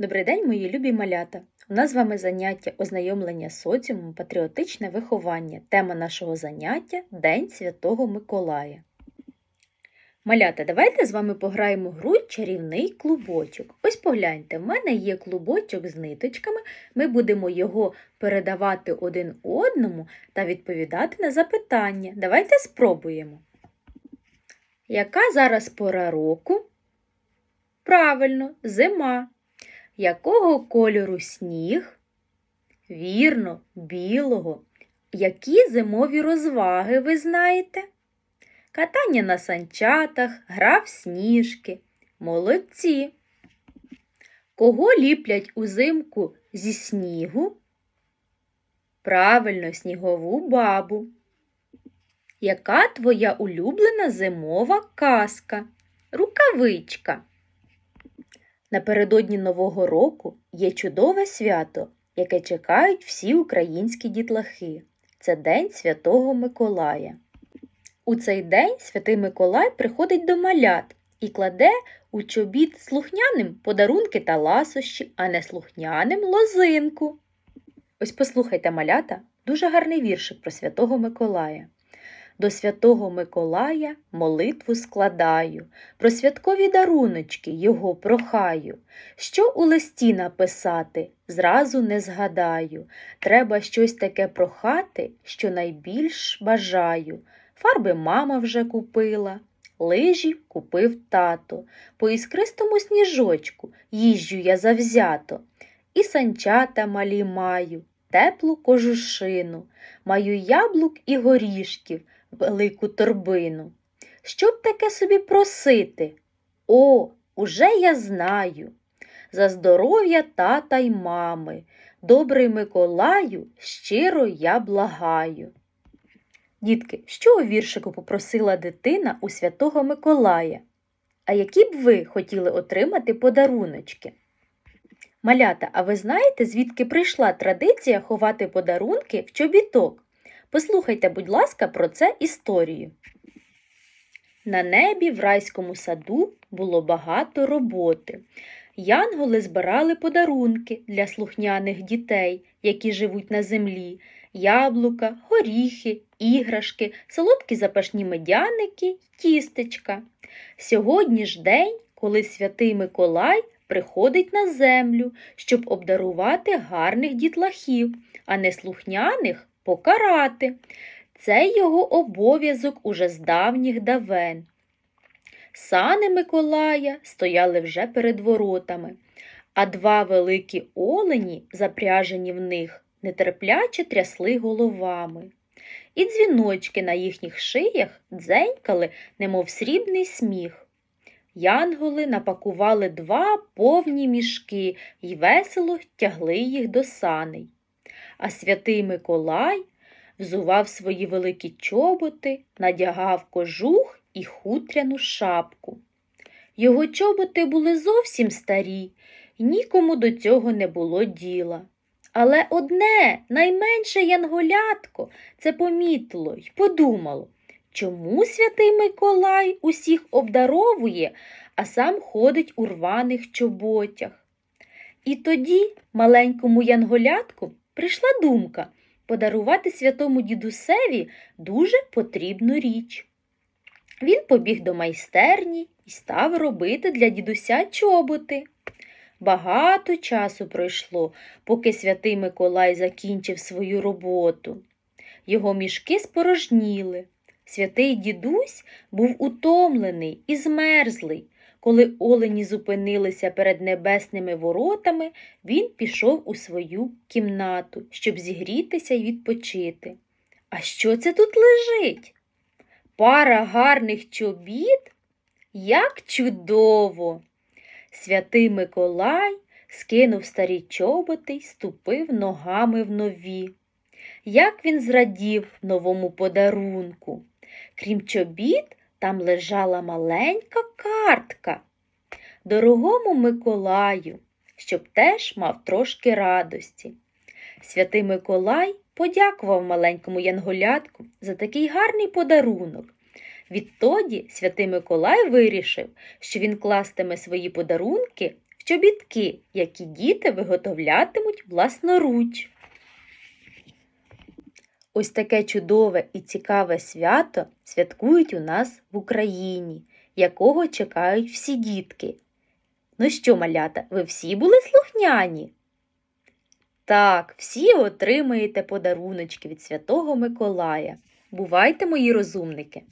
Добрий день, мої любі малята! У нас з вами заняття ознайомлення з соціумом, патріотичне виховання. Тема нашого заняття День Святого Миколая. Малята, давайте з вами пограємо гру чарівний клубочок. Ось погляньте, в мене є клубочок з ниточками. Ми будемо його передавати один одному та відповідати на запитання. Давайте спробуємо. Яка зараз пора року? Правильно, зима. Якого кольору сніг? Вірно, білого. Які зимові розваги ви знаєте? Катання на санчатах, гра в сніжки. Молодці. Кого ліплять узимку зі снігу? Правильно, снігову бабу. Яка твоя улюблена зимова казка? Рукавичка. Напередодні Нового року є чудове свято, яке чекають всі українські дітлахи. Це День Святого Миколая. У цей день Святий Миколай приходить до малят і кладе у чобіт слухняним подарунки та ласощі, а не слухняним лозинку. Ось послухайте, малята, дуже гарний віршик про Святого Миколая. До Святого Миколая молитву складаю, про святкові даруночки його прохаю. Що у листі написати, зразу не згадаю. Треба щось таке прохати, що найбільш бажаю. Фарби мама вже купила, лижі купив тато. По іскристому сніжочку їжджу я завзято. І санчата малі маю, теплу кожушину, маю яблук і горішків велику торбину. Щоб таке собі просити? О, уже я знаю. За здоров'я тата й мами, добрий Миколаю, щиро я благаю. Дітки, що у віршику попросила дитина у святого Миколая? А які б ви хотіли отримати подаруночки? Малята, а ви знаєте, звідки прийшла традиція ховати подарунки в чобіток? Послухайте, будь ласка, про це історію. На небі в райському саду було багато роботи. Янголи збирали подарунки для слухняних дітей, які живуть на землі, яблука, горіхи, іграшки, солодкі запашні медяники, тістечка. Сьогодні ж день, коли святий Миколай приходить на землю, щоб обдарувати гарних дітлахів, а не слухняних покарати. Це його обов'язок уже з давніх давен. Сани Миколая стояли вже перед воротами, а два великі олені, запряжені в них, нетерпляче трясли головами. І дзвіночки на їхніх шиях дзенькали, немов срібний сміх. Янголи напакували два повні мішки й весело тягли їх до саней. А святий Миколай взував свої великі чоботи, надягав кожух і хутряну шапку. Його чоботи були зовсім старі, і нікому до цього не було діла. Але одне найменше янголятко це помітило й подумало, чому святий Миколай усіх обдаровує, а сам ходить у рваних чоботях. І тоді маленькому янголятку прийшла думка подарувати святому дідусеві дуже потрібну річ. Він побіг до майстерні і став робити для дідуся чоботи. Багато часу пройшло, поки святий Миколай закінчив свою роботу. Його мішки спорожніли. Святий дідусь був утомлений і змерзлий. Коли олені зупинилися перед небесними воротами, він пішов у свою кімнату, щоб зігрітися й відпочити. А що це тут лежить? Пара гарних чобіт? Як чудово! Святий Миколай скинув старі чоботи й ступив ногами в нові. Як він зрадів новому подарунку. Крім чобіт, там лежала маленька картка. Дорогому Миколаю, щоб теж мав трошки радості. Святий Миколай подякував маленькому янголятку за такий гарний подарунок. Відтоді святий Миколай вирішив, що він кластиме свої подарунки в чобітки, які діти виготовлятимуть власноруч. Ось таке чудове і цікаве свято святкують у нас в Україні, якого чекають всі дітки. Ну що, малята, ви всі були слухняні? Так, всі отримаєте подаруночки від Святого Миколая. Бувайте, мої розумники!